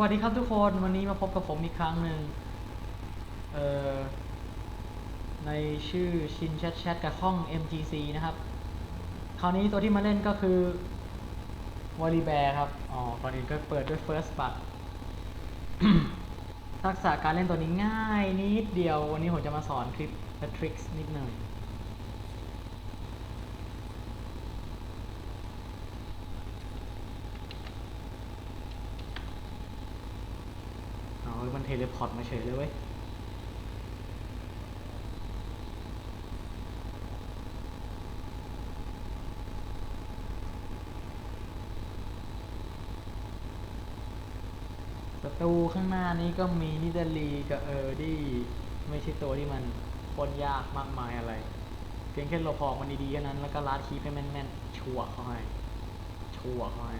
วัสดีครับทุกคนวันนี้มาพบกับผมอีกครั้งหนึ่งเอ่อในชื่อชินแชทแชทกับห้อง MGC นะครับ คราวนี้ตัวที่มาเล่นก็คือวอลลีแบร์ครับ อ๋อก่อนอื่นก็เปิดด้วย First b u t ทักษะการเล่นตัวนี้ง่ายนิดเดียว วันนี้ผมจะมาสอนคลิปและทริคนิดหนึ่งเอยมัน เทเลพอร์ตมาเฉยเลยเว้ยศัตรูข้างหน้านี้ก็มีนิดาลีกับเออร์ดี้ไม่ใช่ตัวที่มันปนยากมากมายอะไร เพียงแค่เราพอกมันดีๆแค่นั้น แล้วก็ลาดคีปให้แม่นๆ ชัวเขาให้ ชัวเขาให้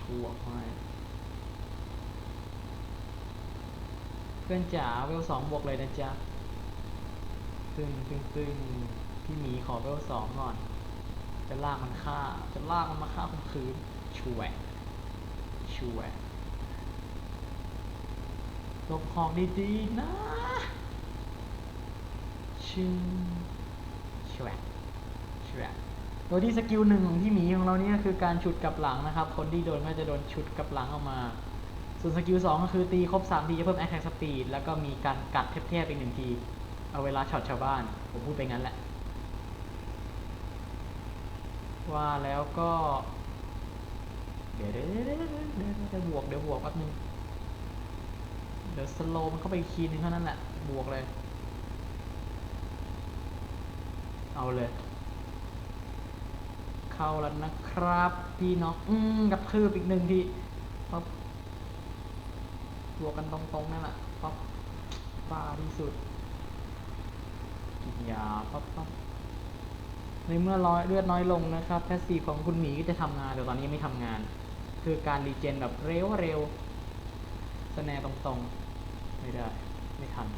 ชัวเขาให้ เพื่อนจ๋าเวลสองบวกเลยนะจ๊ะตึงตึงตึงพี่หมีขอเวลสองก่อน จะลากมันฆ่า จะลากมันมาฆ่าข่มขืนช่วยช่วยลบของดีๆนะชิงช่วยช่วยโดยที่สกิลหนึ่งของที่หมีของเราเนี่ยคือการฉุดกลับหลังนะครับ คนที่โดนก็จะโดนฉุดกลับหลังออกมา ส่วนสกิลสองก็คือตีครบ3ทีจะเพิ่ม attack speed แล้วก็มีการกัดเทพๆอีกหนึ่งที เอาเวลาช็อตชาวบ้าน ผมพูดไปงั้นแหละ ว่าแล้วก็ เดี๋ยวเดี๋ยวเดี๋ยวเดี๋ยวเดี๋ยวบวกเดี๋ยวบวกแป๊บนึง เดี๋ยวสโลมันเข้าไปอีนึงเท่านั้นแหละ บวกเลย เอาเลย เข้าแล้วนะครับ พี่น้อง อืมกับคืบอีกหนึ่งทีปั๊บ ตัวกันตรงๆนั่นแหละป๊อปบ้าที่สุดกินยาป๊อปป๊อปในเมื่อร้อยเลือดน้อยลงนะครับแพสซีของคุณหมีก็จะทำงานแต่ตอนนี้ไม่ทำงาน คือการรีเจนแบบเร็วเร็วสแนตรงๆ ไม่ได้ ไม่ทัน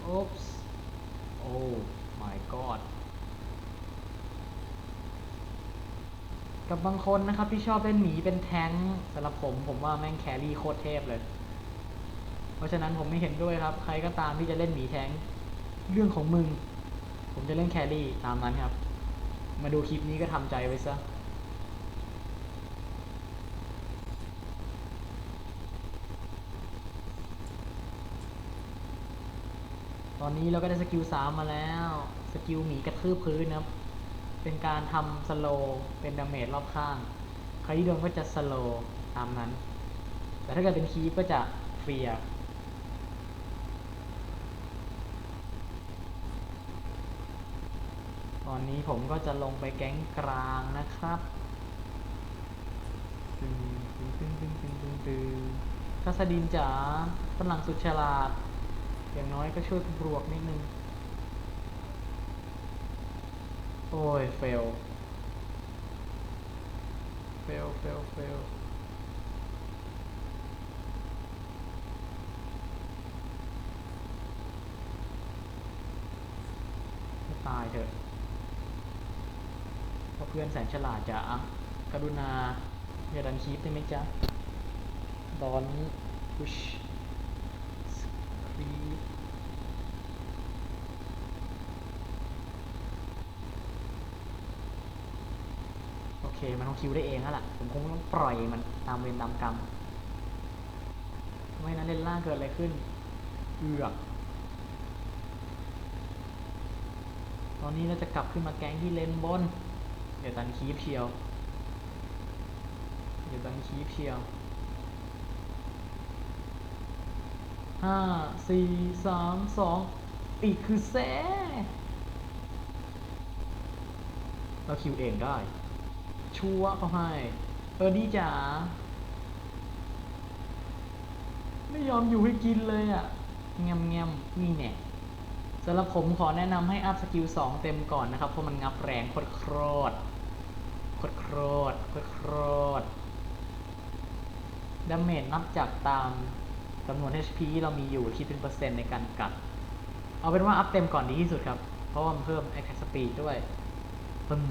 โอ๊ปส์ my god กับบางคนนะครับที่ชอบเล่นหมีเป็นแท้งสำหรับผมผมว่าแม่งแครี่โคตรเทพเลย เพราะฉะนั้นผมไม่เห็นด้วยครับ ใครก็ตามที่จะเล่นหมีแท้งเรื่องของมึง ผมจะเล่นแครี่ตามนั้นครับ มาดูคลิปนี้ก็ทำใจไว้ซะ ตอนนี้เราก็ได้สกิลสามมาแล้ว สกิลหมีกระทืบพื้นนะครับ เป็นการทำสโลว์เป็นดาเมจรอบข้าง ใครที่โดนก็จะสโลว์ตามนั้น แต่ถ้าเกิดเป็นคีปก็จะเฟียร์ตอนนี้ผมก็จะลงไปแก๊งกลางนะครับตึงตึงตึงตึงตึงตึงตึงทัศดินจ๋าฝรั่งสุดฉลาด อย่างน้อยก็ช่วยบวกนิดนึง โอ้ย เฟล เฟล เฟล เฟลตายเถอะเพราะเพื่อนแสนฉลาดจะกรุณาอย่าดันคีปได้ไหมจ๊ะ ตอนนี้ push โอเค มันคงคิวได้เองแล้วล่ะ ผมคงต้องปล่อยมันตามเวรตามกรรมไม่นั้นเล่นล่างเกิดอะไรขึ้นเอือกตอนนี้เราจะกลับขึ้นมาแก๊งที่เลนบน เดี๋ยวตันคีฟเชียว เดี๋ยวตันคีฟเชียว ห้าสี่สามสองอีกคือแซ่เราคิวเองได้ ชัวเขาให้ เออดีจ๋าไม่ยอมอยู่ให้กินเลยอะ่ะแงมแงมนี่แน่สำหรับผมขอแนะนำให้อัพสกิลสองเต็มก่อนนะครับ เพราะมันงับแรงโคตรโคตรโคตรโคตรโคตรโคตรดาเมจนับจากตาม จำนวน HP เรามีอยู่คิดเป็นเปอร์เซ็นต์ในการกัด เอาเป็นว่าอัพเต็มก่อนดีที่สุดครับ เพราะว่ามันเพิ่ม Attack Speed ด้วยปึ้ง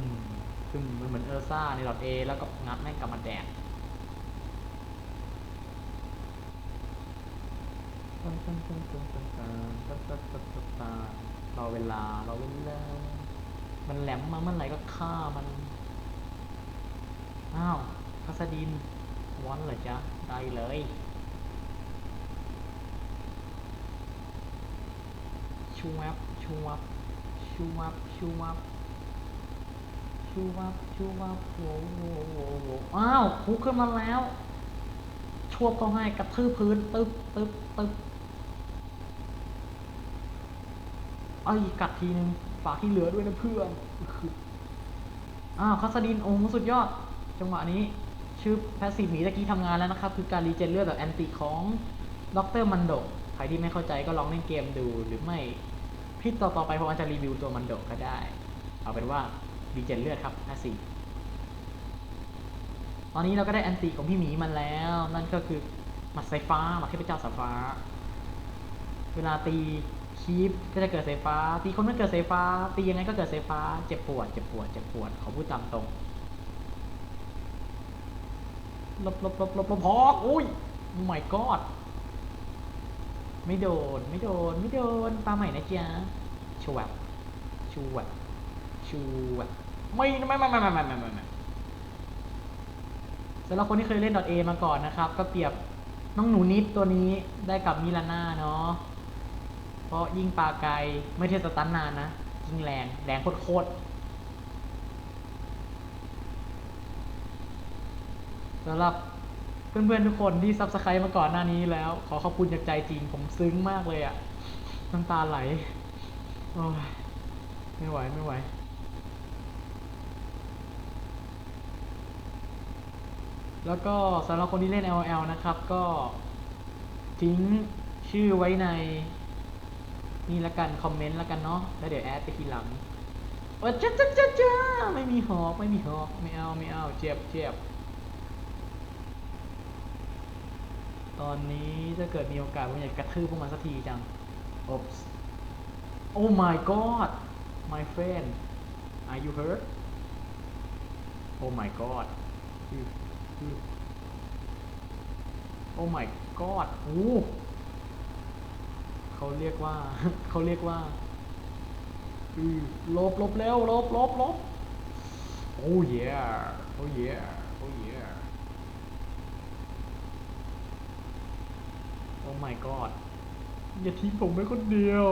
ปึ้งมันเหมือนเออร์ซ่าในหลอด A แล้วก็งัดแม่งกลับมาแดดรอเวลารอเวลา มันแหลมมาเมื่อไหร่ก็ฆ่ามัน อ้าวพัสดินวอนเหรอจ๊ะ ได้เลย ชูวับชูวับชูวับชูวับชูวับชูวับโว้โว้โว้โว้อ้าวคุกขึ้นมาแล้ว ชวบเขาให้กระทืบพื้นตึ๊บตึ๊บตึ๊บเอ้ยกัดทีนึงฝากที่เหลือด้วยนะเพื่อนอ้าวคัสดินโอ้โหสุดยอด จังหวะนี้ ชื่อแพสซีฟหมีตะกี้ทำงานแล้วนะครับ คือการรีเจนเลือดแบบแอนติของดรมันโดใครที่ไม่เข้าใจก็ลองเล่นเกมดูหรือไม่ คลิปต่อไปผมอาจจะรีวิวตัวมันโดก็ได้ เอาเป็นว่ารีเจนเลือดครับแพสซีฟตอนนี้เราก็ได้แอนติของพี่หมีมันแล้ว นั่นก็คือหมัดสายฟ้าหมัดเทพเจ้าสายฟ้า เวลาตีคีปก็จะเกิดสายฟ้า ตีคนก็เกิดสายฟ้า ตียังไงก็เกิดสายฟ้า เจ็บปวด เจ็บปวด เจ็บปวด ขอพูดตามตรง ลบลบลบลบลบพอกอุ้ย my god ไม่โดน ไม่โดน ไม่โดน ปลาใหม่นะจ๊ะชวบชวบชวบไม่ไม่ไม่ไม่ไม่ไม่ไม่ไม่ไม่สำหรับคนที่เคยเล่น .a มาก่อนนะครับ ก็เปรียบน้องหนูนิดตัวนี้ได้กับมิลาน่าเนาะ เพราะยิงปลาไกลไม่เทสตันนานนะ ยิงแรง แรงโคตรสำหรับ เพื่อนๆทุกคนที่ซับสไครต์มาก่อนหน้านี้แล้ว ขอขอบคุณจากใจจริงผมซึ้งมากเลยอะน้ำตาไหลโอ้ยไม่ไหวไม่ไหวแล้วก็สำหรับคนที่เล่น LL นะครับ ก็ทิ้งชื่อไว้ใน นี่ละกัน คอมเมนต์ละกันเนาะแล้วเดี๋ยวแอดไปทีหลังเออจ้าจ้าจ้าจ้าไม่มีหอก ไม่มีหอก ไม่เอา ไม่เอา เจ็บเจ็บ ตอนนี้ถ้าเกิดมีโอกาสผมอยากกระทืบพวกมันสักทีจัง Oops Oh my god my friend are you hurt Oh my god อืออือ Oh my god โอ้เขาเรียกว่า เขาเรียกว่าอือลบลบแล้วลบลบลบ Oh yeah Oh yeah Oh yeah Oh my god อย่าทิ้งผมไว้คนเดียว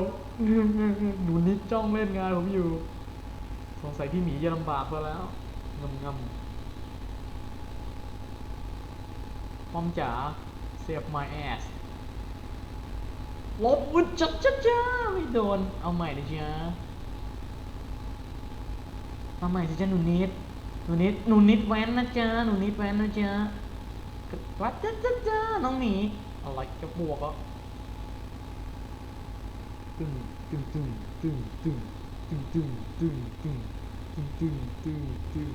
หนูนิดจ้องเล่นงานผมอยู่ สงสัยพี่หมีจะลำบากซะแล้วงำงำป้อมจ๋า save my ass ลบวุ้นจัดจ้าจ้าไม่โดน เอาใหม่เลยจ้าเอาใหม่สิจ้าหนูนิด หนูนิด หนูนิดแว้นนะจ๊ะหนูนิดแว้นนะจ๊ะวัดจ้าจ้าจ้าน้องหมี อะไรจะบวกอะตึงตึงตึงตึงตึงตึงตึงตึงตึงตึงตึงตึงตึง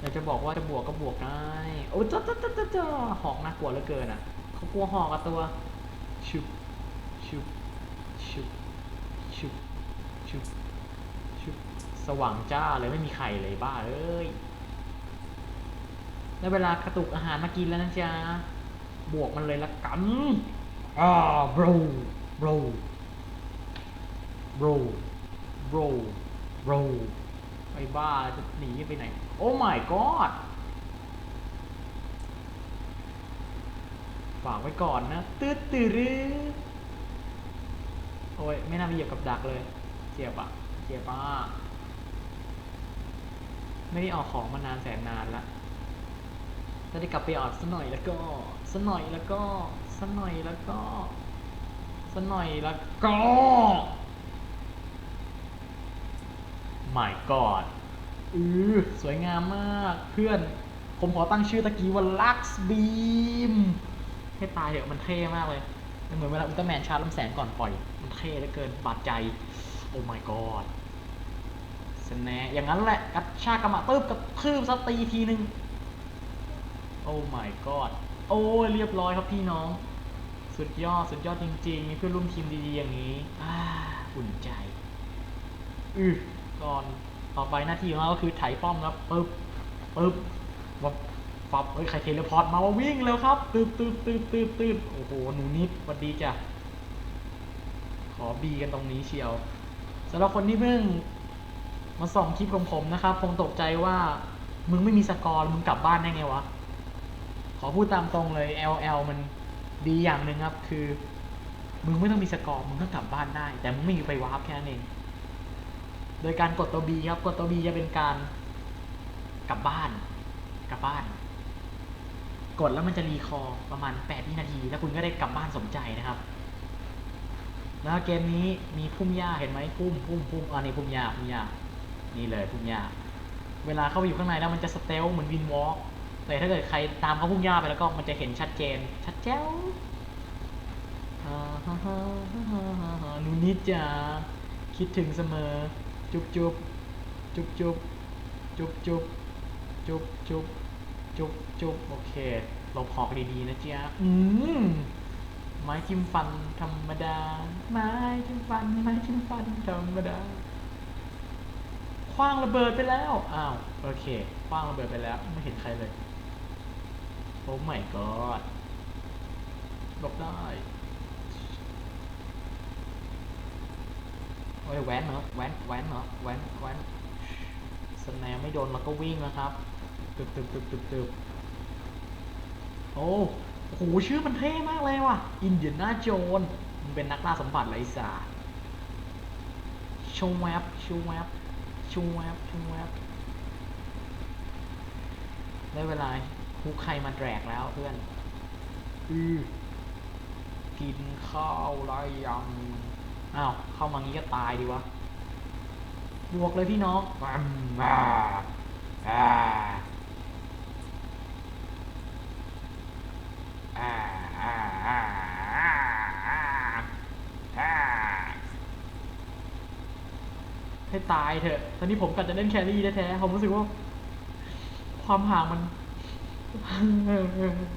อยากจะบอกว่าจะบวกก็บวกได้โอ้จ้าจ้าจ้าจ้าจ้าหอกน่ากลัวเหลือเกินอะเขากลัวหอกอะตัวชุบชุบชุบชุบชุบชุบ สว่างจ้าเลยไม่มีไข่เลยบ้าเอ้ยได้เวลากระตุกอาหารมากินแล้วนะจ๊ะ บวกมันเลยละกันอ่า bro bro bro bro bro ไอ้บ้าจะหนีไปไหน โอ้ my god ฝากไว้ก่อนนะตืดตืดรือโอ้ย ไม่น่าไปเหยียบกับดักเลย เจ็บอะ เจ็บอะ ไม่ได้ออกของมานานแสนนานละถ้าได้กลับไปออกสักหน่อยแล้วก็สักหน่อยแล้วก็สักหน่อยแล้วก็สักหน่อยแล้วก็ my god อือสวยงามมากเพื่อน ผมขอตั้งชื่อตะกี้ว่า Lux Beam ให้ตายเถอะมันเท่มากเลย เหมือนเวลาอุลตร้าแมนชาร์จลำแสงก่อนปล่อย มันเท่เหลือเกินบาดใจ โอ้ my god สแนอย่างนั้นแหละกัดชากกระมาตึ๊บกับคืบสตีทีหนึ่งโอ้ my god โอ้ยเรียบร้อยครับพี่น้อง สุดยอดสุดยอดจริงๆมีเพื่อนร่วมทีมดีๆอย่างนี้อ่าอุ่นใจอือก่อนต่อไปหน้าที่ของเราก็คือไถป้อมครับปึ๊บปึ๊บวับฟับเฮ้ยใครเทเลพอร์ตมาว่าวิ่งแล้วครับตืดตืดตืดตืดตืดโอ้โหหนูนิดสวัสดีจ้ะขอบีกันตรงนี้เชียวสำหรับคนที่เพิ่ง มาส่องคลิปของผมนะครับคงตกใจว่ามึงไม่มีสกอร์มึงกลับบ้านได้ไงวะ ขอพูดตามตรงเลย LL มันดีอย่างหนึ่งครับ คือ มึงไม่ต้องมีสกอร์มึงก็กลับบ้านได้ แต่มึงไม่มีไปวาร์ปแค่นั้นเอง โดยการกดตัว B ครับ กดตัว B จะเป็นการกลับบ้าน กลับบ้าน กดแล้วมันจะรีคอร์ประมาณ8วินาที แล้วคุณก็ได้กลับบ้านสมใจนะครับ แล้วเกมนี้มีพุ่มหญ้าเห็นไหมพุ่มพุ่มพุ่มอ่านี่พุ่มหญ้าพุ่มหญ้า นี่เลยพุ่มหญ้าเวลาเข้าไปอยู่ข้างในแล้วมันจะสเตลเหมือนวินวอล์กแต่ถ้าเกิดใครตามเขาพุ่มหญ้าไปแล้วก็มันจะเห็นชัดเจน ชัดแจ๋วอ่าฮ่าฮ่าฮ่าฮ่าฮ่าหนูนิดจ๋าคิดถึงเสมอ จุ๊บจุ๊บจุ๊บจุ๊บจุ๊บจุ๊บจุ๊บจุ๊บจุ๊บจุ๊บโอเคหลบหอกดีๆนะจ๊ะอืมไม้จิ้มฟันธรรมดา ไม้จิ้มฟัน ไม้จิ้มฟันธรรมดา คว้างระเบิดไปแล้วอ้าวโอเคคว้างระเบิดไปแล้วไม่เห็นใครเลยโอ้ไม่กอดหลบได้โอ้ยแว้นเหรอแว้นแว้นเหรอแว้นแว้นสแนมไม่โดนเราก็วิ่งนะครับตึบตึบตึบตึบตึบโอ้โหชื่อมันเท่มากเลยว่ะอินเดียนาโจนมันเป็นนักล่าสมบัติไรสาชวแวบชวแวบ ชวแวบชวแวบได้เวลาคุกใครมาแดกแล้วเพื่อนอือกินข้าวไรยังอ้าวเข้ามางี้ก็ตายดีวะบวกเลยพี่น้องอืมอ่าอ่าอ่าอ่าอ่าอ่าอ่าให้ ตายเถอะ ตอนนี้ผมกะจะเล่นแครี่แท้ๆผมรู้สึกว่า ความห่างมัน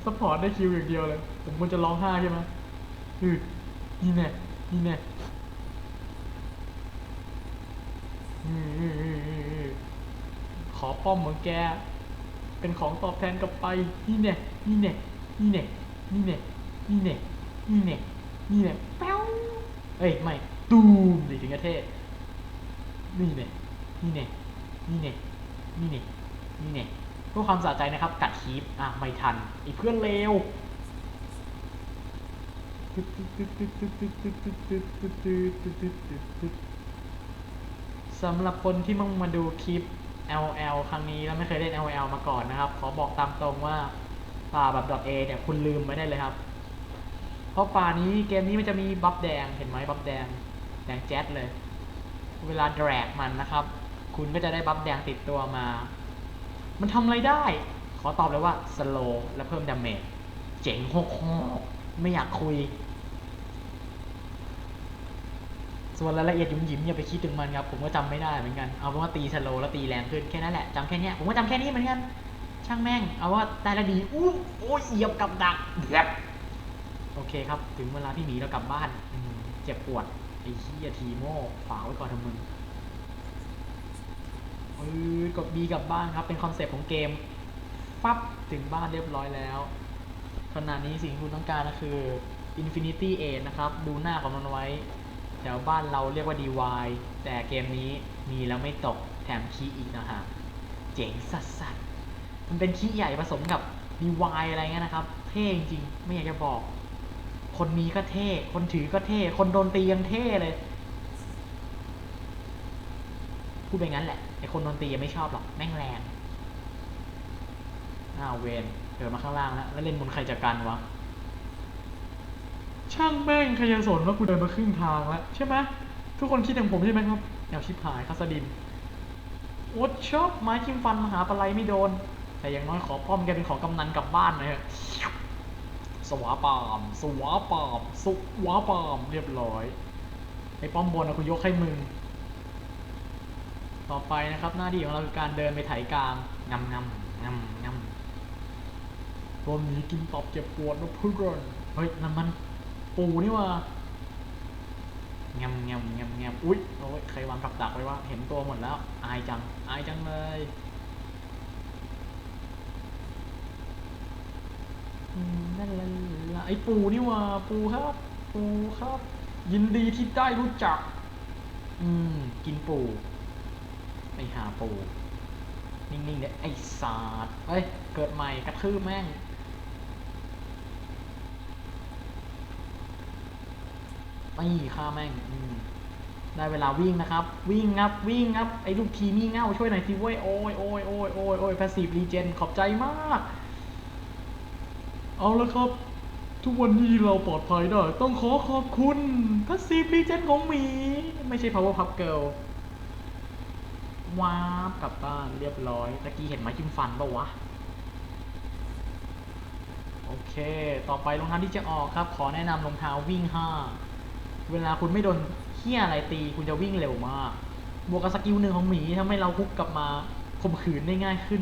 สปอร์ตได้คิวอย่างเดียวเลย ผมควรจะร้องไห้ใช่ไหมอือนี่แน่นี่แน่ขอป้อมเหมือนแก เป็นของตอบแทนกลับไป นี่แน่นี่แน่นี่แน่นี่แน่นี่แน่นี่แน่นี่แน่แป๊วเอ้ย ไม่ ตูมดิถึงกระเทศ นี่แน่นี่แน่นี่แน่นี่แน่นี่แน่เพื่อความสะใจนะครับ กัดคีปอะไม่ทันไอ้เพื่อนเลวสำหรับคนที่มึงมาดูคลิป LL ครั้งนี้แล้วไม่เคยเล่น LL มาก่อนนะครับ ขอบอกตามตรงว่าป่าแบบ .A เนี่ยคุณลืมไม่ได้เลยครับ เพราะป่านี้เกมนี้มันจะมีบัฟแดงเห็นไหมบัฟแดงแดงแจ๊ดเลย เวลาแดกมันนะครับ คุณก็จะได้บัฟแดงติดตัวมา มันทำอะไรได้ ขอตอบเลยว่าสโลและเพิ่มดาเมจเจ๋งโคกๆไม่อยากคุย ส่วนรายละเอียดหยุ่มหยิมอย่าไปคิดถึงมันครับ ผมก็จำไม่ได้เหมือนกัน เอาเป็นว่าตีสโลแล้วตีแรงขึ้นแค่นั้นแหละจำแค่เนี้ยผมก็จำแค่นี้เหมือนกัน ช่างแม่ง เอาว่าได้ละดีอู้โอ้ยเหยียบกับดักเดือดโอเคครับ ถึงเวลาที่หนีแล้วกลับบ้านอืมเจ็บปวดไอ้เหี้ยทีโม่ฝากไว้ก่อนทำมึงเออกดบีกลับบ้านครับ เป็นคอนเซปต์ของเกมฟับถึงบ้านเรียบร้อยแล้ว ขณะนี้สิ่งที่คุณต้องการก็คือ Infinity a นะครับ ดูหน้าของมันไว้ แถวบ้านเราเรียกว่า DY แต่เกมนี้มีแล้วไม่ตก แถมคีย์อีกนะฮะ เจ๋งสัสสัสมันเป็นคีย์ใหญ่ผสมกับ DY อะไรเงี้ยนะครับ เท่จริงๆไม่อยากจะบอก คนมีก็เท่ คนถือก็เท่ คนโดนตียังเท่เลย พูดไปงั้นแหละ ไอคนโดนตียังไม่ชอบหรอก แม่งแรง อ้าวเวนเดินมาข้างล่างแล้ว แล้วเล่นบนใครจะกันวะ ช่างแม่งใครจะสนว่ากูเดินมาครึ่งทางแล้วใช่ไหมทุกคนคิดอย่างผมใช่ไหมครับแนวชิบหายคาสดินโอ๊ตชอบไม้จิ้มฟันมหาปลายไม่โดน แต่อย่างน้อยขอป้อมแกเป็นของกำนันกลับบ้านหน่อยเถอะ สวาปามสวาปามสวาปามเรียบร้อยไอ้ป้อมบนนะกูยกให้มึง ต่อไปนะครับ หน้าที่ของเราคือการเดินไปไถกลางงำงำงำงำตัวหมีกินตอบเจ็บปวดนะเพื่อนเฮ้ยนั่นมันปูนี่ว่างำงำงำงำอุ๊ยโอ้ยใครวางกับดักไว้ว่า เห็นตัวหมดแล้ว อายจัง อายจังเลย อืม นั่นแหละไอ้ปูนี่ว่าปูครับ ปูครับ ยินดีที่ได้รู้จัก อืม กินปูไปหาปู นิ่งๆเด้ไอ้สาดเอ้ย เกิดใหม่กระทืบแม่งไม่ฆ่าแม่งอืมได้เวลาวิ่งนะครับ วิ่งครับวิ่งครับไอ้ลูกทีมีเง่าช่วยหน่อยสิเว้ยโอ้ยโอ้ยโอ้ยโอ้ยโอ้ยพาสซีฟรีเจนขอบใจมาก เอาละครับ ทุกวันนี้เราปลอดภัยได้ ต้องขอขอบคุณพัสซีฟรีเจนของหมี ไม่ใช่ power pup girl ว้าบกลับบ้านเรียบร้อยตะกี้เห็นไม้จิ้มฟันปะวะ โอเค ต่อไปรองเท้าที่จะออกครับ ขอแนะนำรองเท้าวิ่ง 5 เวลาคุณไม่โดนเฮี้ยอะไรตี คุณจะวิ่งเร็วมาก บวกกับสกิลหนึ่งของหมีทำให้เราคุกกลับมาข่มขืนได้ง่ายขึ้น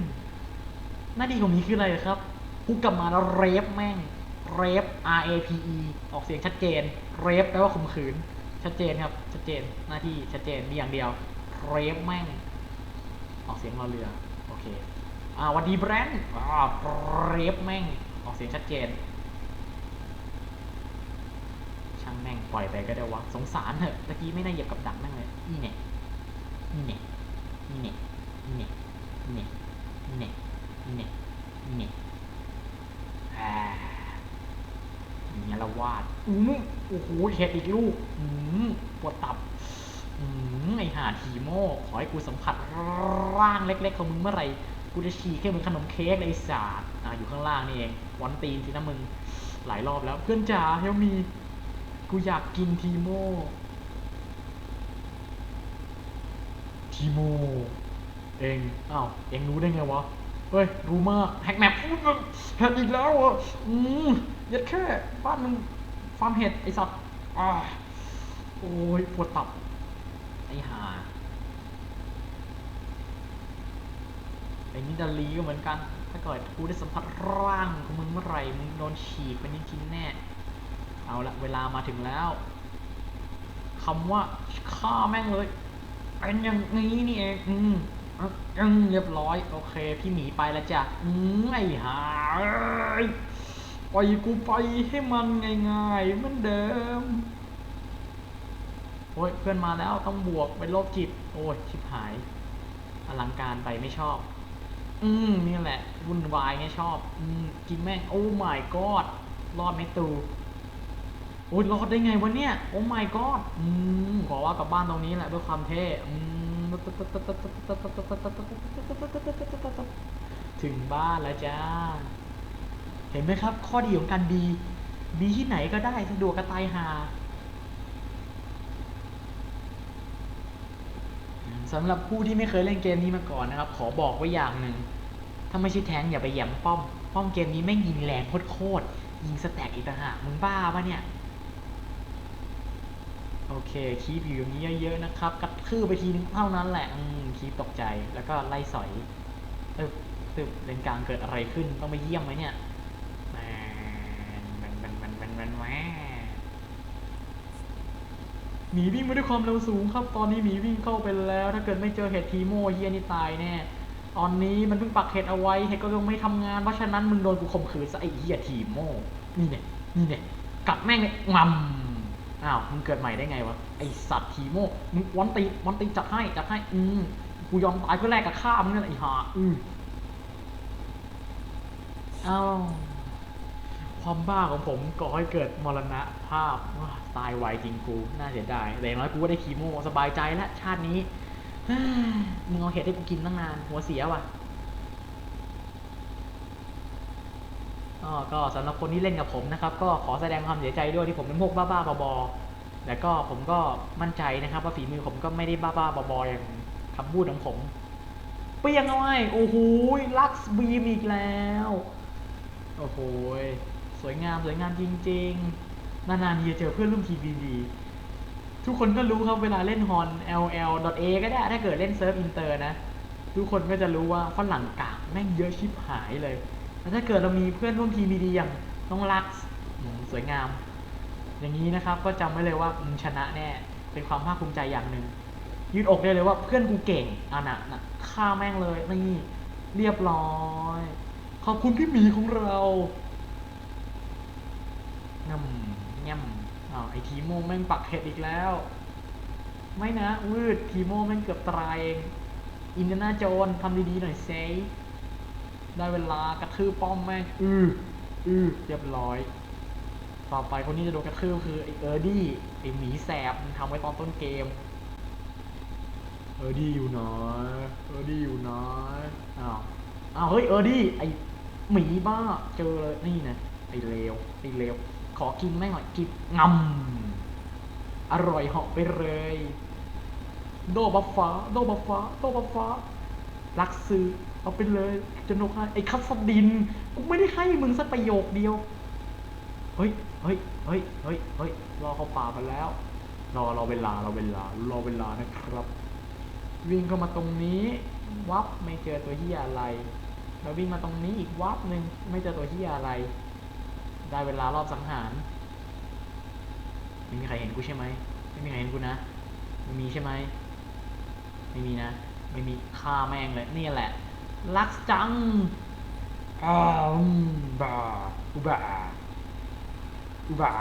หน้าที่ของหมีคืออะไรครับ พูดกลับมาแล้วเรฟแม่งเรฟ R A P E ออกเสียงชัดเจนเรฟแปลว่าข่มขืน ชัดเจนครับ ชัดเจนหน้าที่ชัดเจนมีอย่างเดียวเรฟแม่ง ออกเสียงรอเรือโอเคอ่าวัดีแบรนด์อ่าเรฟแม่ง ออกเสียงชัดเจน ช่างแม่งปล่อยไปก็ได้วะสงสารเถอะตะกี้ไม่ได้เหยียบกับดักแม่งเลยนี่เนี่ยนี่เนี่ยนี่เนี่ยนี่เนี่ยนี่เนี่ยนี่เนี่ย อย่างเงี้ยละวาดอือโอ้โหเห็ดอีกลูกอืมปวดตับอืมไอหาทีโม่ขอให้กูสัมผัสร่างเล็กๆของมึงเมื่อไหร่กูจะฉีกให้มึงขนมเค้กเลยไอ้สาดอ่าอยู่ข้างล่างนี่เองวันตีนสินะมึงหลายรอบแล้วเพื่อนจ๋าเฮลมี กูอยากกินทีโม่ทีโม่เองอ้าวเองรู้ได้ไงวะ ฮ้ยรู้มากแฮกแมปอุ๊ยเห็ดอีกแล้วอะอืมยัดแค่บ้านมึงฟาร์มเห็ดไอสัตว์อ่าโอ้ยปวดตับ ไอห่าไอ้นิดาลีก็เหมือนกัน ถ้าเกิดกูได้สัมผัสร่างของมึงเมื่อไหร่ มึงโดนฉีกเป็นชิ้นแน่ เอาละเวลามาถึงแล้วคำว่าฆ่าแม่งเลยเป็นอย่างนี้นี่เองอืม อะอืมเรียบร้อย โอเค พี่หมีไปแล้วจ้ะอืมไอ้หาเอ้ยปล่อยกูไปให้มันง่ายๆเหมือนเดิมโอ้ยเพื่อนมาแล้วต้องบวกเป็นโรคจิต โอ้ยชิบหาย อลังการไปไม่ชอบ อืมนี่แหละวุ่นวายไงชอบ อืมกินแม่งโอ้ my god รอดไหมตูโอ้ยรอดได้ไงวะเนี่ย โอ้ my god อืมขอว่ากลับบ้านตรงนี้แหละด้วยความเท่อืม ถึงบ้านแล้วจ้า เห็นไหมครับ ข้อดีของการบีบีที่ไหนก็ได้สะดวกกระตายหาสำหรับผู้ที่ไม่เคยเล่นเกมนี้มาก่อนนะครับ ขอบอกไว้อย่างหนึ่ง ถ้าไม่ใช่แทงอย่าไปแย่มป้อม ป้อมเกมนี้แม่งยิงแรงโคตรยิงสแต็กอีกต่างหากมึงบ้าปะเนี่ย อเคคีบอยู่อย่างนี้เยอะๆนะครับกระทืบไปทีนึงเท่านั้นแหละคีบตกใจแล้วก็ไล่สอยตึบตึบเลนกลางเกิดอะไรขึ้นต้องไปเยี่ยมไหมเนี่ยแมนแมนแมนแมนแมนแมนแมนหมีวิ่งมาด้วยความเร็วสูงครับ ตอนนี้หมีวิ่งเข้าไปแล้ว ถ้าเกิดไม่เจอเห็ดทีโมเฮียนี่ตายแน่ตอนนี้มันเพิ่งปักเห็ดเอาไว้เห็ดก็ยังไม่ทำงานเพราะฉะนั้นมึงโดนกูข่มขืนซะไอ้เฮียทีโมนี่เนี่ยนี่เนี่ยกลับแม่งเนี่ยงำ อ้าวมึงเกิดใหม่ได้ไงวะไอสัตว์ทีโมมึงวันตีวันตีจัดให้จัดให้ อืมกูยอมตายเพื่อแลกกับข้ามึงนั่นแหละไอ้ห่าอืออ้าวความบ้าของผมก่อให้เกิดมรณะภาพว้าตายไวจริงกูน่าเสียดายแต่อย่างน้อยกูก็ได้คีโมสบายใจแล้วชาตินี้มึงเอาเห็ดให้กูกินตั้งนาน หัวเสียว่ะ อ๋อ ก็สำหรับคนที่เล่นกับผมนะครับ ก็ขอแสดงความเสียใจด้วยที่ผมเป็นพวกบ้าๆบอๆแล้วก็ผมก็มั่นใจนะครับ ว่าฝีมือผมก็ไม่ได้บ้าๆบอๆอย่างคำพูดของผมเปี้ยงเอาไว้โอ้โหลักซ์บีมอีกแล้ว โอ้โหสวยงามสวยงามจริง ๆ นานๆทีจะเจอเพื่อนร่วมทีมดีๆทุกคนก็รู้ครับเวลาเล่นฮอน ll a ก็ได้ถ้าเกิดเล่นเซิร์ฟอินเตอร์นะ ทุกคนก็จะรู้ว่าฝรั่งกากแม่งเยอะชิบหายเลย แล้วถ้าเกิดเรามีเพื่อนร่วมทีมดีอย่างน้องลักซ์สวยงาม อย่างนี้นะครับก็จำไว้เลยว่ามึงชนะแน่เป็นความภาคภูมิใจอย่างหนึ่งยืดอกได้เลยว่าเพื่อนกูเก่งอะนะนะฆ่าแม่งเลยนี่เรียบร้อยขอบคุณพี่หมีของเราง่ำง่ำอ้าวไอทีโมแม่งปักเห็ดอีกแล้ว ไม่นะวืดทีโมแม่งเกือบตายเอง อินเดยนาโจนทำดีๆหน่อยเซ ได้เวลากระทืบป้อมแม่งอืออือเรียบร้อย ต่อไปคนที่จะโดนกระทืบคือไอเออร์ดี้ไอหมีแสบมันทำไว้ตอนต้นเกม เออร์ดี้อยู่ไหนเออร์ดี้อยู่ไหนอ้าวอ้าวเฮ้ยเออร์ดี้ไอหมีบ้าเจอเลยนี่นะไอเลวไอเลวขอกินแม่งหน่อยกินงำอร่อยเหาะไปเลย โดบัฟฟ้า โดบัฟฟ้า โดบัฟฟ้ารักซื้อ เอาไปเลยจนกให้ไอ้คัสดิน กูไม่ได้ให้มึงสักประโยคเดียว เฮ้ย เฮ้ย เฮ้ย เฮ้ย เฮ้ย รอเขาป่ามาแล้ว รอรอเวลารอเวลารอเวลานะครับ วิ่งเข้ามาตรงนี้ วับไม่เจอตัวเฮียอะไร แล้ววิ่งมาตรงนี้อีกวับหนึ่งไม่เจอตัวเฮียอะไร ได้เวลารอบสังหารไม่มีใครเห็นกูใช่ไหม ไม่มีใครเห็นกูนะ ไม่มีใช่ไหม ไม่มีนะ ไม่มีฆ่าแม่งเลย นี่แหละ ลักจังอ้าวอืมบ้าอุบาอุบา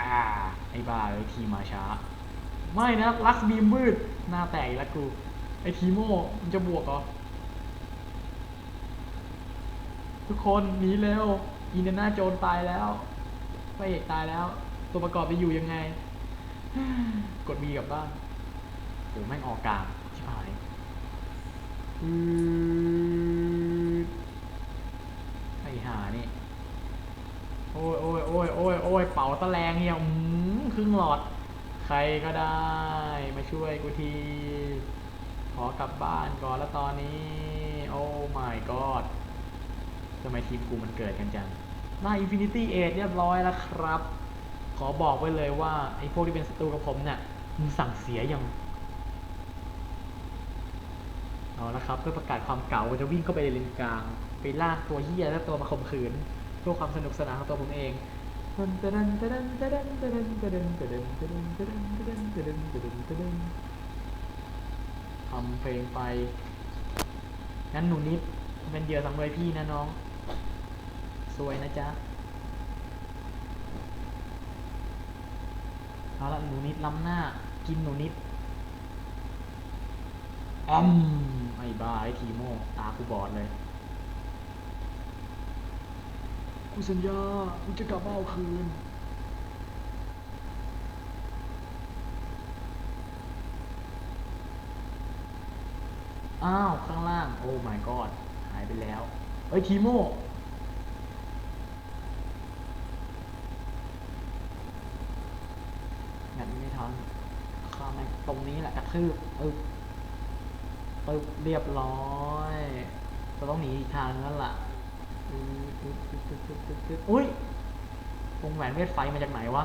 อ่าไอ้บ้าเลยทีมาช้า ไม่นะลักบีมมืด หน้าแตกแล้วกู ไอ้ทีโม่มันจะบวกเหรอ ทุกคนหนีเร็วอินเดยนาโจนตายแล้วพระเอกตายแล้ว ตัวประกอบไปอยู่ยังไง กดมีกลับบ้านโหแม่งออกกลางชิบหายอืดไอ้หานี่โอ้ยโอ้ยโอ้ยโอ้ยโอ้ยเป่าตะแลงเฮียอืมครึ่งหลอด ใครก็ได้ มาช่วยกูที ขอกลับบ้านก่อนแล้วตอนนี้ โอ้ my god ทำไมทีมกูมันเกิดกันจังได้ Infinity Age เรียบร้อยแล้วครับ ขอบอกไว้เลยว่า ไอ้พวกที่เป็นศัตรูกับผมเนี่ยมึงสั่งเสียยังเอาละครับ เพื่อประกาศความเก่าจะวิ่งเข้าไปในเลนกลาง ไปลากตัวเฮียและตัวมาข่มขืนเพื่อความสนุกสนานของตัวผมเองทำเพลงไป งั้นหนูนิดเป็นเหยื่อสังเวยพี่นะน้อง สวยนะจ๊ะ เอาละหนูนิดล้ำหน้า กินหนูนิดอ้อมไอ้บ้าไอ้ทีโม ตากูบอดเลย กูสัญญากูจะกลับมาเอาคืน อ้าว ข้างล่าง โอ้ my god หายไปแล้วเอ้ย ทีโม งั้นไม่ทันข้ามแม่งตรงนี้แหละกระทืบปึ๊บปึ๊บเรียบร้อย จะต้องหนีอีกทางนั่นแหละ อุ้ย วงแหวนเวทไฟมาจากไหนวะ